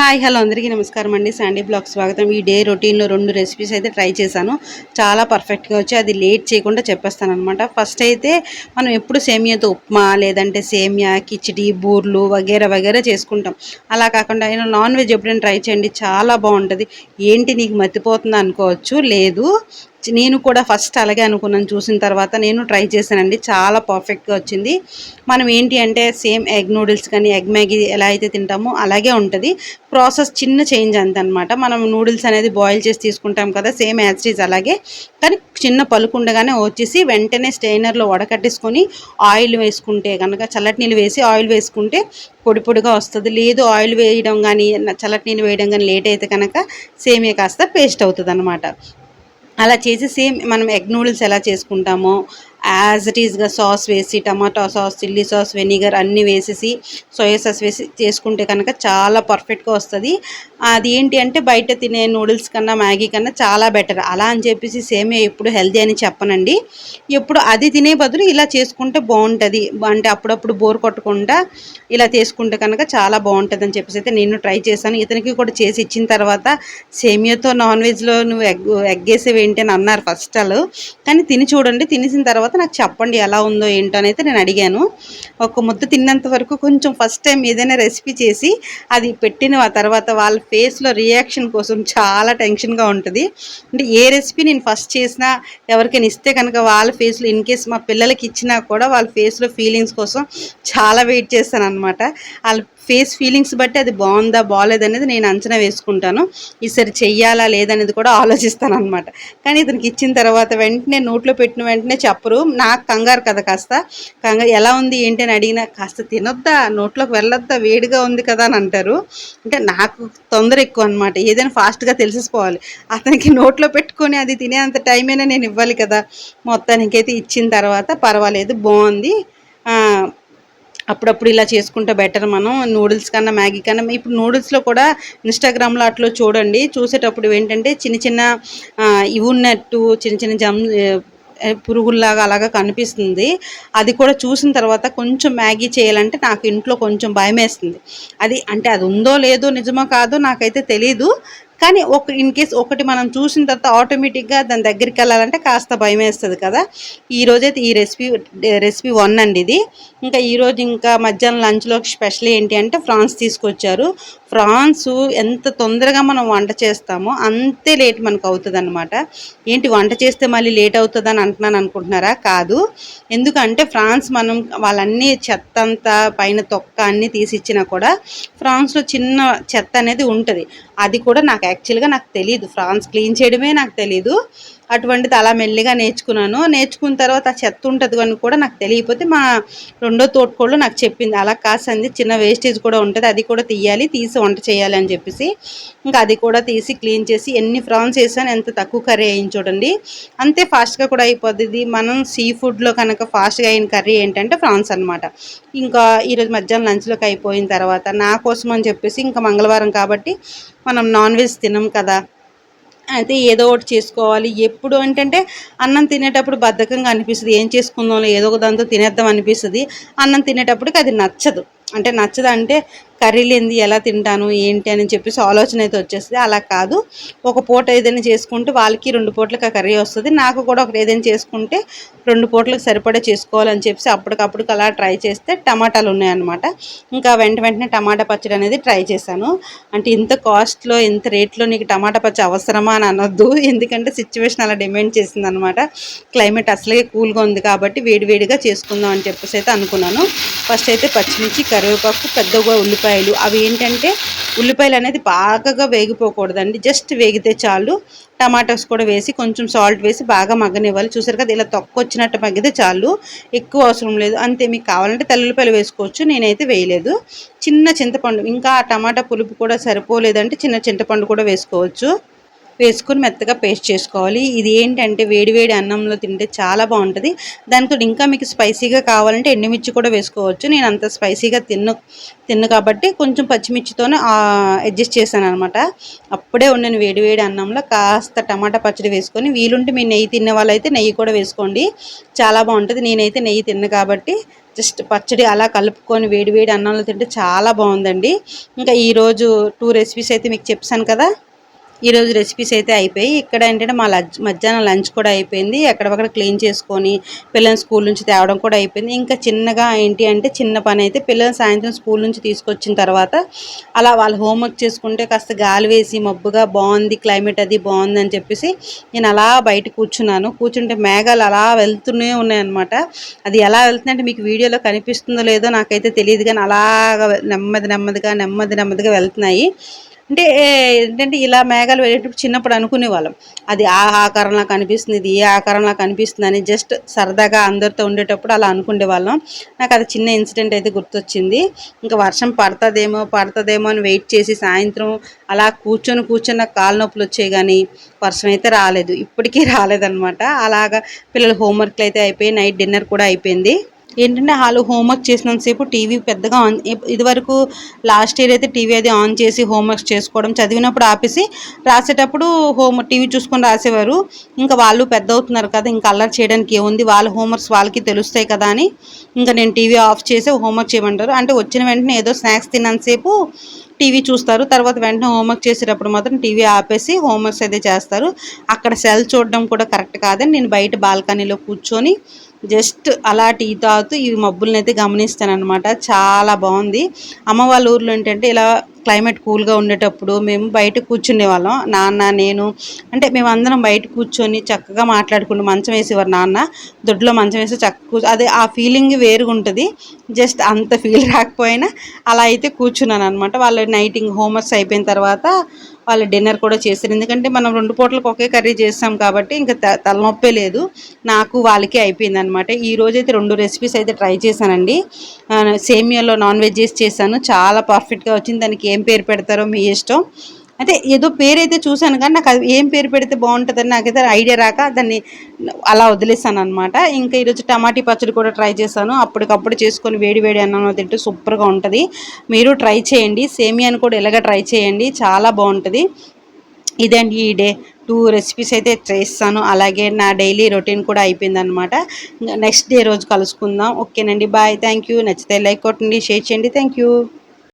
Hi hello అందరికీ నమస్కారం అండి. శాండీ బ్లాగ్ స్వాగతం. ఈ డే రొటీన్లో రెండు రెసిపీస్ అయితే ట్రై చేశాను. చాలా పర్ఫెక్ట్గా వచ్చి అది లేట్ చేయకుండా చెప్పేస్తాను అనమాట ఫస్ట్ అయితే మనం ఎప్పుడు సేమియాతో ఉప్మా లేదంటే సేమియా కిచిడి బూర్లు వగేరా వగేరా చేసుకుంటాం. అలా కాకుండా నేను నాన్ వెజ్ ఎప్పుడైనా ట్రై చేయండి. చాలా బాగుంటుంది. ఏంటి నీకు మర్చిపోతుంది అనుకోవచ్చు లేదు. నేను కూడా ఫస్ట్ అలాగే అనుకున్నాను. చూసిన తర్వాత నేను ట్రై చేశానండి. చాలా పర్ఫెక్ట్గా వచ్చింది. మనం ఏంటి అంటే సేమ్ ఎగ్ నూడిల్స్ కానీ ఎగ్ మ్యాగీ ఎలా అయితే తింటామో అలాగే ఉంటుంది. ప్రాసెస్ చిన్న చేంజ్ అంత అనమాట మనం నూడిల్స్ అనేది బాయిల్ చేసి తీసుకుంటాం కదా సేమ్ యాజ్టీజ్ అలాగే. కానీ చిన్న పలుకుండగానే వచ్చేసి వెంటనే స్టెయినర్లో వడకట్టేసుకొని ఆయిల్ వేసుకుంటే కనుక చల్లటి నీళ్ళు వేసి ఆయిల్ వేసుకుంటే పొడి పొడిగా వస్తుంది. లేదు ఆయిల్ వేయడం కానీ చల్లటి నీళ్ళు వేయడం కానీ లేట్ అయితే కనుక సేమే కాస్త పేస్ట్ అవుతుంది అనమాట అలా చేసి సేమ్ మనం ఎగ్ నూడిల్స్ ఎలా చేసుకుంటామో యాజ్ ఇట్ ఈస్గా సాస్ వేసి tomato sauce chilli sauce vinegar అన్నీ వేసేసి సోయా సాస్ వేసి చేసుకుంటే కనుక చాలా పర్ఫెక్ట్గా వస్తుంది. అది ఏంటి అంటే బయట తినే నూడిల్స్ కన్నా మ్యాగీ కన్నా చాలా బెటర్ అలా అని చెప్పేసి సేమియా ఎప్పుడు హెల్దీ అని చెప్పనండి. ఎప్పుడు అది తినే బదులు ఇలా చేసుకుంటే బాగుంటుంది. అంటే అప్పుడప్పుడు బోర్ కొట్టకుండా ఇలా చేసుకుంటే కనుక చాలా బాగుంటుంది అని చెప్పేసి అయితే నేను ట్రై చేశాను. ఇతనికి కూడా చేసి ఇచ్చిన తర్వాత సేమియాతో నాన్ వెజ్లో నువ్వు ఎగ్ ఎగ్ వేసేవి ఏంటి అని అన్నారు ఫస్ట్ వాళ్ళు. కానీ తిని చూడండి. తినేసిన తర్వాత తర్వాత నాకు చెప్పండి ఎలా ఉందో ఏంటో అయితే నేను అడిగాను. ఒక ముద్ద తిన్నంత వరకు కొంచెం ఫస్ట్ టైం ఏదైనా రెసిపీ చేసి అది పెట్టిన తర్వాత వాళ్ళ ఫేస్లో రియాక్షన్ కోసం చాలా టెన్షన్గా ఉంటుంది. అంటే ఏ రెసిపీ నేను ఫస్ట్ చేసినా ఎవరికైనా ఇస్తే కనుక వాళ్ళ ఫేస్లో ఇన్ కేస్ మా పిల్లలకి ఇచ్చినా కూడా వాళ్ళ ఫేస్లో ఫీలింగ్స్ కోసం చాలా వెయిట్ చేస్తాను అనమాట వాళ్ళ ఫేస్ ఫీలింగ్స్ బట్టి అది బాగుందా బాగాలేదనేది నేను అంచనా వేసుకుంటాను. ఈసారి చెయ్యాలా లేదనేది కూడా ఆలోచిస్తాను అనమాట కానీ ఇతనికి ఇచ్చిన తర్వాత వెంటనే నోట్లో పెట్టిన వెంటనే చెప్పరు. నాకు కంగారు కదా కాస్త. కంగారు ఎలా ఉంది ఏంటి అని అడిగినా కాస్త తినొద్దా నోట్లోకి వెళ్ళొద్దా వేడిగా ఉంది కదా అని అంటారు. అంటే నాకు తొందర ఎక్కువ అనమాట ఏదైనా ఫాస్ట్గా తెలిసిపోవాలి అతనికి నోట్లో పెట్టుకొని అది తినేంత టైమైనా నేను ఇవ్వాలి కదా. మొత్తానికైతే ఇచ్చిన తర్వాత పర్వాలేదు బాగుంది. అప్పుడప్పుడు ఇలా చేసుకుంటే బెటర్ మనం. నూడిల్స్ కన్నా మ్యాగీ కన్నా. ఇప్పుడు నూడిల్స్లో కూడా ఇన్స్టాగ్రామ్లో అట్లా చూడండి. చూసేటప్పుడు ఏంటంటే చిన్న చిన్న ఇవి ఉన్నట్టు చిన్న చిన్న జమ్ పురుగుల్లాగా అలాగా కనిపిస్తుంది. అది కూడా చూసిన తర్వాత కొంచెం మ్యాగీ చేయాలంటే నాకు ఇంట్లో కొంచెం భయం వేస్తుంది అది అంటే అది ఉందో లేదో నిజమో కాదో నాకైతే తెలీదు. కానీ ఒక ఇన్ కేస్ ఒకటి మనం చూసిన తర్వాత ఆటోమేటిక్గా దాని దగ్గరికి వెళ్ళాలంటే కాస్త భయం వేస్తుంది కదా. ఈరోజైతే ఈ రెసిపీ రెసిపీ వన్ అండి ఇది. ఇంకా ఈరోజు ఇంకా మధ్యాహ్నం లంచ్లోకి స్పెషల్ ఏంటి అంటే ఫ్రాన్స్ తీసుకొచ్చారు. ఫ్రాన్స్ ఎంత తొందరగా మనం వంట చేస్తామో అంతే లేట్ మనకు అవుతుంది అనమాట ఏంటి వంట చేస్తే మళ్ళీ లేట్ అవుతుందని అంటున్నాను అనుకుంటున్నారా? కాదు. ఎందుకంటే ఫ్రాన్స్ మనం వాళ్ళన్నీ చెత్త అంతా పైన తొక్క అన్నీ తీసిచ్చినా కూడా ఫ్రాన్స్లో చిన్న చెత్త అనేది ఉంటుంది. అది కూడా నాకు యాక్చువల్గా నాకు తెలియదు ఫ్రాన్స్ క్లీన్ చేయడమే నాకు తెలీదు. అటువంటిది అలా మెల్లిగా నేర్చుకున్నాను. నేర్చుకున్న తర్వాత ఆ చెత్త ఉంటుంది అని కూడా నాకు తెలియకపోతే మా రెండో తోటకోళ్ళు నాకు చెప్పింది అలా కాసంది చిన్న వేస్టేజ్ కూడా ఉంటుంది అది కూడా తీయాలి తీసి వంట చేయాలి అని చెప్పేసి. ఇంకా అది కూడా తీసి క్లీన్ చేసి ఎన్ని ఫ్రాన్స్ వేసాను ఎంత తక్కువ కర్రీ అయింది చూడండి. అంతే ఫాస్ట్గా కూడా అయిపోతుంది మనం సీ ఫుడ్లో కనుక ఫాస్ట్గా అయిన కర్రీ ఏంటంటే ఫ్రాన్స్ అనమాట ఇంకా ఈరోజు మధ్యాహ్నం లంచ్లోకి అయిపోయిన తర్వాత నా కోసం అని చెప్పేసి ఇంకా మంగళవారం కాబట్టి మనం నాన్ వెజ్ తినం కదా. అయితే ఏదో ఒకటి చేసుకోవాలి. ఎప్పుడు ఏంటంటే అన్నం తినేటప్పుడు బద్ధకంగా అనిపిస్తుంది. ఏం చేసుకుందాం ఏదో ఒక దాంతో తినేద్దాం అనిపిస్తుంది. అన్నం తినేటప్పటికి అది నచ్చదు. అంటే నచ్చదు అంటే కర్రీలు ఏంది ఎలా తింటాను ఏంటి అని చెప్పేసి ఆలోచన అయితే వచ్చేస్తుంది. అలా కాదు. ఒక పూట ఏదైనా చేసుకుంటే వాళ్ళకి రెండు పూటలకు ఆ కర్రీ వస్తుంది. నాకు కూడా ఒకటి ఏదైనా చేసుకుంటే రెండు పూటలకు సరిపడే చేసుకోవాలని చెప్పేసి అప్పటికప్పుడు అలా ట్రై చేస్తే టమాటాలు ఉన్నాయన్నమాట. ఇంకా వెంట వెంటనే టమాటా పచ్చడి అనేది ట్రై చేశాను. అంటే ఇంత కాస్ట్లో ఇంత రేట్లో నీకు టమాటా పచ్చడి అవసరమా అని అనొద్దు. ఎందుకంటే సిచ్యువేషన్ అలా డిమాండ్ చేసింది అనమాట క్లైమేట్ అసలే కూల్గా ఉంది కాబట్టి వేడివేడిగా చేసుకుందాం అని చెప్పేసి అయితే అనుకున్నాను. ఫస్ట్ అయితే పచ్చిమిర్చి కరివేపాకు పెద్దగా ఉల్లిపాయ ఉల్లిపాయలు. అవి ఏంటంటే ఉల్లిపాయలు అనేది బాగా వేగిపోకూడదండి. జస్ట్ వేగితే చాలు. టమాటోస్ కూడా వేసి కొంచెం సాల్ట్ వేసి బాగా మగ్గనివ్వాలి. చూసారు కదా ఇలా తొక్కొచ్చినట్టు మగ్గితే చాలు. ఎక్కువ అవసరం లేదు. అంతే మీకు కావాలంటే తెల్లుల్లిపాయలు వేసుకోవచ్చు. నేనైతే వేయలేదు. చిన్న చింతపండు ఇంకా ఆ టమాటా పులుపు కూడా సరిపోలేదంటే చిన్న చింతపండు కూడా వేసుకోవచ్చు. వేసుకొని మెత్తగా పేస్ట్ చేసుకోవాలి. ఇది ఏంటంటే వేడివేడి అన్నంలో తింటే చాలా బాగుంటుంది. దానితో ఇంకా మీకు స్పైసీగా కావాలంటే ఎండుమిర్చి కూడా వేసుకోవచ్చు. నేను అంత స్పైసీగా తిన్ను తిన్ను కాబట్టి కొంచెం పచ్చిమిర్చితోనే అడ్జస్ట్ చేశాను అనమాట అప్పుడే ఉండను వేడివేడి అన్నంలో కాస్త టమాటా పచ్చడి వేసుకొని వీలుంటే మీ నెయ్యి తిన్న వాళ్ళైతే నెయ్యి కూడా వేసుకోండి. చాలా బాగుంటుంది. నేనైతే నెయ్యి తిన్న కాబట్టి జస్ట్ పచ్చడి అలా కలుపుకొని వేడివేడి అన్నంలో తింటే చాలా బాగుందండి. ఇంకా ఈరోజు టూ రెసిపీస్ అయితే మీకు చెప్పాను కదా. ఈరోజు రెసిపీస్ అయితే అయిపోయి ఇక్కడ ఏంటంటే మా లంచ్ మధ్యాహ్నం లంచ్ కూడా అయిపోయింది. ఎక్కడక్కడ క్లీన్ చేసుకొని పిల్లల్ని స్కూల్ నుంచి తేవడం కూడా అయిపోయింది. ఇంకా చిన్నగా ఏంటి అంటే చిన్న పని అయితే పిల్లల్ని సాయంత్రం స్కూల్ నుంచి తీసుకొచ్చిన తర్వాత అలా వాళ్ళు హోంవర్క్ చేసుకుంటే కాస్త గాలి వేసి మబ్బుగా బాగుంది క్లైమేట్ అది బాగుంది అని చెప్పేసి నేను అలా బయట కూర్చున్నాను. కూర్చుంటే మేఘాలు అలా వెళ్తూనే ఉన్నాయన్నమాట. అది ఎలా వెళ్తుందంటే మీకు వీడియోలో కనిపిస్తుందో లేదో నాకైతే తెలియదు కానీ అలాగా నెమ్మది నెమ్మదిగా నెమ్మది నెమ్మదిగా వెళ్తున్నాయి. అంటే ఏంటంటే ఇలా మేఘాలు వెళ్ళేటప్పుడు చిన్నప్పుడు అనుకునే వాళ్ళం అది ఆ ఆకారంలో కనిపిస్తుంది ఇది ఏ ఆకారంలో కనిపిస్తుంది అని జస్ట్ సరదాగా అందరితో ఉండేటప్పుడు అలా అనుకునే వాళ్ళం నాకు అది చిన్న ఇన్సిడెంట్ అయితే గుర్తొచ్చింది. ఇంకా వర్షం పడుతుందేమో పడుతుందేమో అని వెయిట్ చేసి సాయంత్రం అలా కూర్చొని కూర్చొని నాకు కాలు నొప్పులు వచ్చాయి కానీ వర్షం అయితే రాలేదు. ఇప్పటికీ రాలేదనమాట అలాగా పిల్లల హోంవర్క్లు అయితే అయిపోయి నైట్ డిన్నర్ కూడా అయిపోయింది. ఏంటంటే వాళ్ళు హోంవర్క్ చేసినంతసేపు టీవీ పెద్దగా ఆన్ ఇదివరకు లాస్ట్ ఇయర్ అయితే టీవీ అది ఆన్ చేసి హోంవర్క్ చేసుకోవడం చదివినప్పుడు ఆపేసి రాసేటప్పుడు హోమ్ టీవీ చూసుకొని రాసేవారు. ఇంకా వాళ్ళు పెద్ద అవుతున్నారు కదా ఇంకా అల్లరి చేయడానికి ఏముంది? వాళ్ళ హోంవర్క్స్ వాళ్ళకి తెలుస్తాయి కదా అని ఇంకా నేను టీవీ ఆఫ్ చేసి హోంవర్క్ చేయమంటారు. అంటే వచ్చిన వెంటనే ఏదో స్నాక్స్ తిన్నంతసేపు టీవీ చూస్తారు. తర్వాత వెంటనే హోంవర్క్ చేసేటప్పుడు మాత్రం టీవీ ఆపేసి హోంవర్క్స్ అయితే చేస్తారు. అక్కడ సెల్ చూడడం కూడా కరెక్ట్ కాదని నేను బయట బాల్కనీలో కూర్చొని జస్ట్ అలా టీ తాగుతూ ఈ మబ్బులను అయితే గమనిస్తానమాట చాలా బాగుంది. అమ్మ వాళ్ళ ఊర్లో ఏంటంటే ఇలా క్లైమేట్ కూల్గా ఉండేటప్పుడు మేము బయట కూర్చునే వాళ్ళం. నాన్న నేను అంటే మేము అందరం బయట కూర్చొని చక్కగా మాట్లాడుకుంటూ మంచం వేసేవారు నాన్న. దొడ్లో మంచం వేసి చక్క అదే ఆ ఫీలింగ్ వేరుగా ఉంటుంది జస్ట్ అంత ఫీల్ రాకపోయినా అలా అయితే కూర్చున్నాను అనమాట వాళ్ళ నైటింగ్ హోంవర్క్స్ అయిపోయిన తర్వాత వాళ్ళు డిన్నర్ కూడా చేశారు ఎందుకంటే మనం రెండు పూటలకు ఒకే కర్రీ చేస్తాం కాబట్టి ఇంకా తలనొప్పే లేదు. నాకు వాళ్ళకి అయిపోయింది అనమాట ఈ రోజైతే రెండు రెసిపీస్ అయితే ట్రై చేశానండి. సేమియాలో నాన్ వెజ్ చేసి చేశాను. చాలా పర్ఫెక్ట్గా వచ్చింది. దానికి ఏం పేరు పెడతారో మీ ఇష్టం. అంటే ఏదో పేరు అయితే చూశాను కానీ నాకు అది ఏం పేరు పెడితే బాగుంటుందని నాకైతే ఐడియా రాక దాన్ని అలా వదిలేసాను అనమాట ఇంకా ఈరోజు టమాటీ పచ్చడి కూడా ట్రై చేశాను. అప్పటికప్పుడు చేసుకొని వేడి వేడి అన్నంలో తింటే సూపర్గా ఉంటుంది. మీరు ట్రై చేయండి. సేమియాని కూడా ఇలాగ ట్రై చేయండి. చాలా బాగుంటుంది. ఇదండి ఈ డే టూ రెసిపీస్ అయితే చేస్తాను. అలాగే నా డైలీ రొటీన్ కూడా అయిపోయిందనమాట నెక్స్ట్ డే రోజు కలుసుకుందాం. ఓకేనండి. బాయ్. థ్యాంక్ యూ నచ్చితే లైక్ కొట్టండి షేర్ చేయండి. Thank you